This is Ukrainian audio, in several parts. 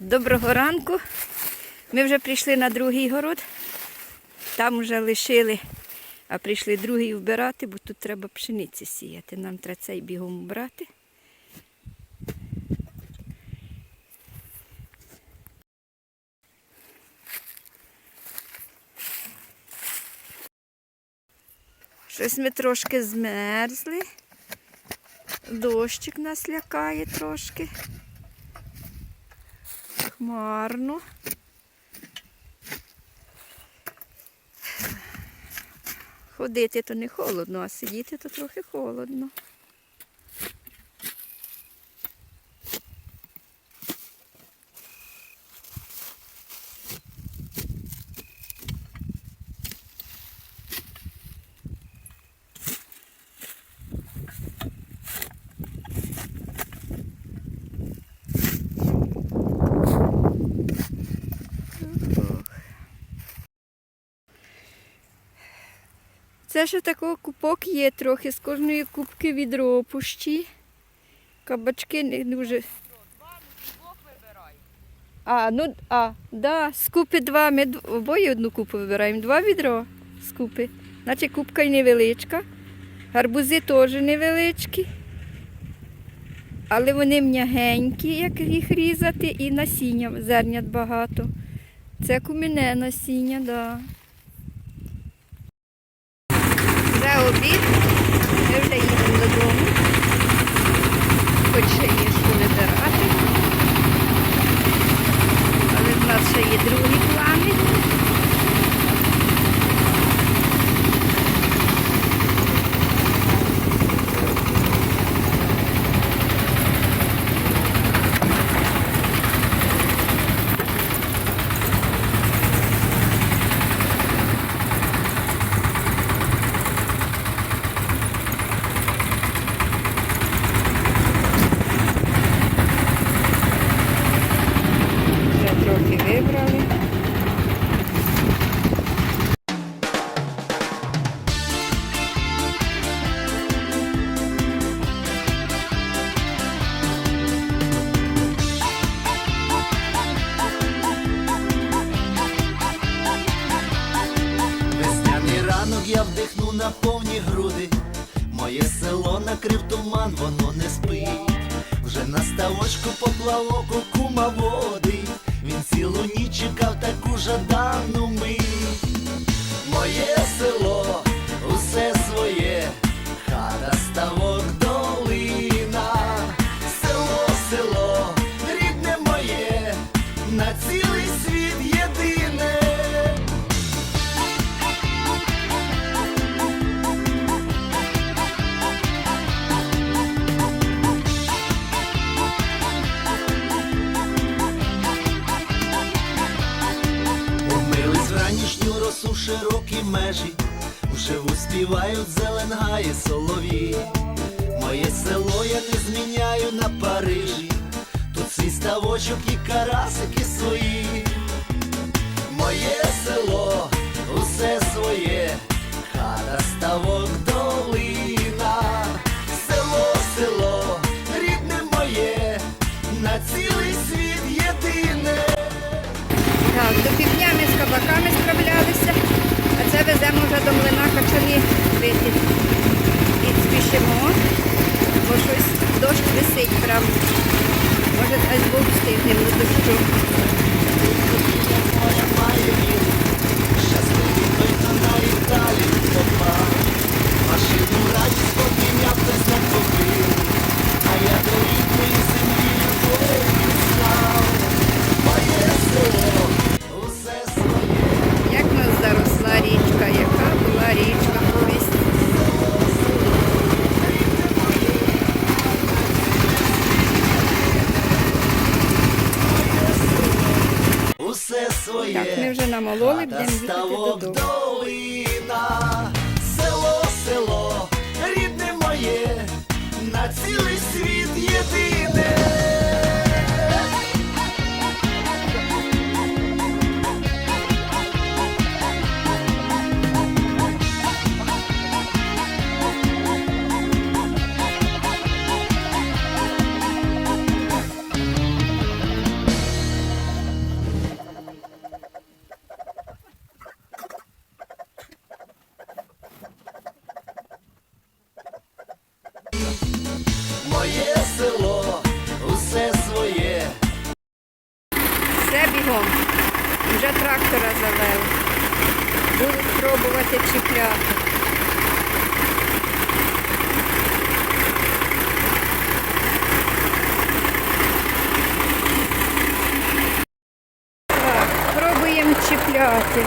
Доброго ранку. Ми вже прийшли на другий город. Там вже лишили, а прийшли другий вбирати, бо тут треба пшениці сіяти. Нам треба цей бігом вбрати. Щось ми трошки змерзли. Дощик нас лякає трошки. Хмарно. Ходити то не холодно, а сидіти то трохи холодно. Це ще такий купок є трохи, з кожної кубки відро пущі. Кабачки не дуже. А, ну, а, да, з купи два. Ми обоє одну купу вибираємо. Два відро з купи. Наче купка й невеличка. Гарбузи теж невеличкі. Але вони м'ягенькі, як їх різати, і насіння зернят багато. Це куміне насіння, так. Да. Вже обід, ми вже їдемо додому. Хоч ще є що вибирати. Але в нас ще є другі плани. Накрив туман, воно не спить. Вже на ставочку поплавок у кума води. Він цілу ніч чекав таку жадану мить. Моє село, усе своє, хата ставок межі, вживу співають зелен гає солові. Моє село я не зміняю на Парижі, тут свій ставочок і карасики веземо вже до млина качани бити. І спішимо, бо щось дощ висить прям. Може, аж був встигнемо до дощу. Усе своє. Так, ми вже намололи, будемо їхати ставок, додому. долина, село, село, рідне моє, на цілий світ бігом. Вже трактора завели. Будуть пробувати чіпляти. Так, пробуємо чіпляти.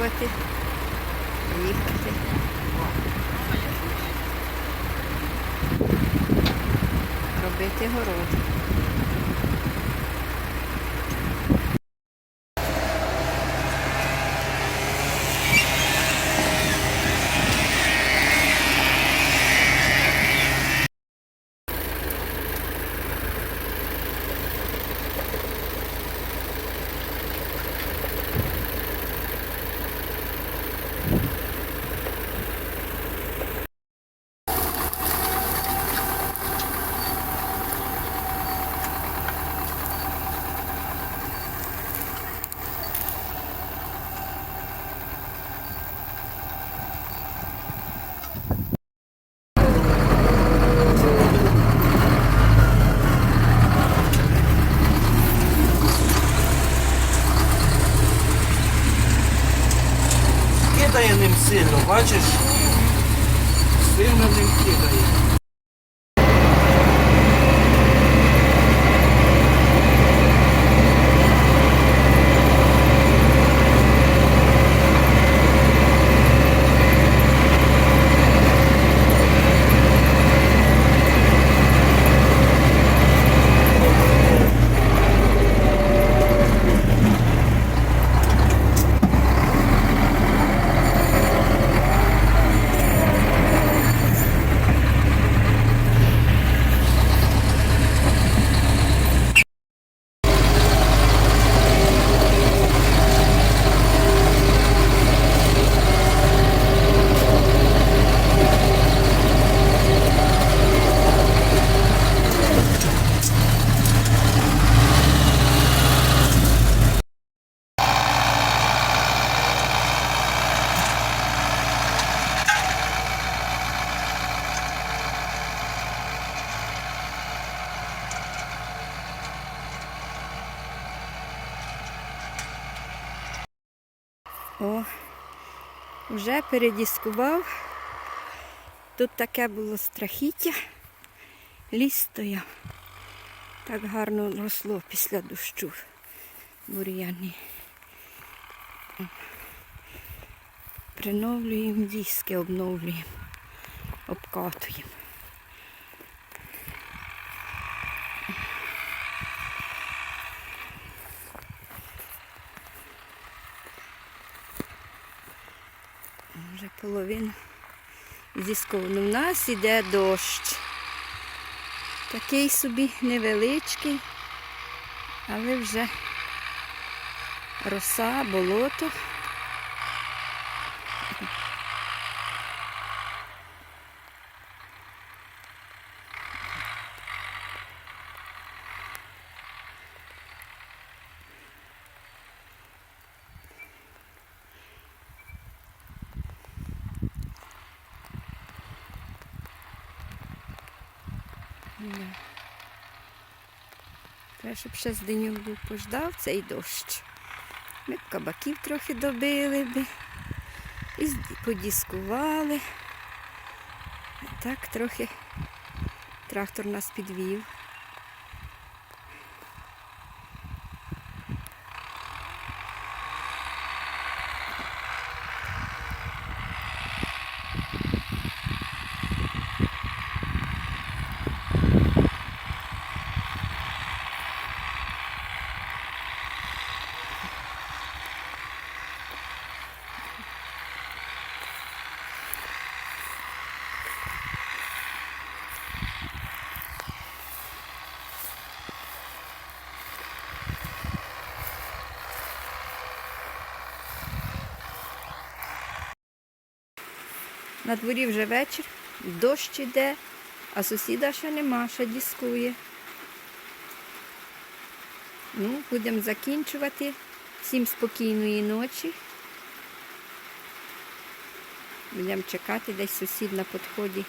Пробувати їхати. Робити город. Сильно, бачиш? Сильно не кидає. О, вже передіскував. Тут таке було страхіття. Ліс стояв. Так гарно росло після дощу. Бур'яні. Приновлюємо диски, обновлюємо, обкатуємо. Вже половина зісковано. У нас іде дощ. Такий собі невеличкий, але вже роса, болото. Треба, щоб ще з денюк був пождав цей дощ. Ми б кабаків трохи добили би. І подіскували. Так трохи Трактор нас підвів. На дворі вже вечір, дощ іде, а сусіда ще нема, ще діскує. Ну, будемо закінчувати. Всім спокійної ночі. Будемо чекати, десь сусід на підході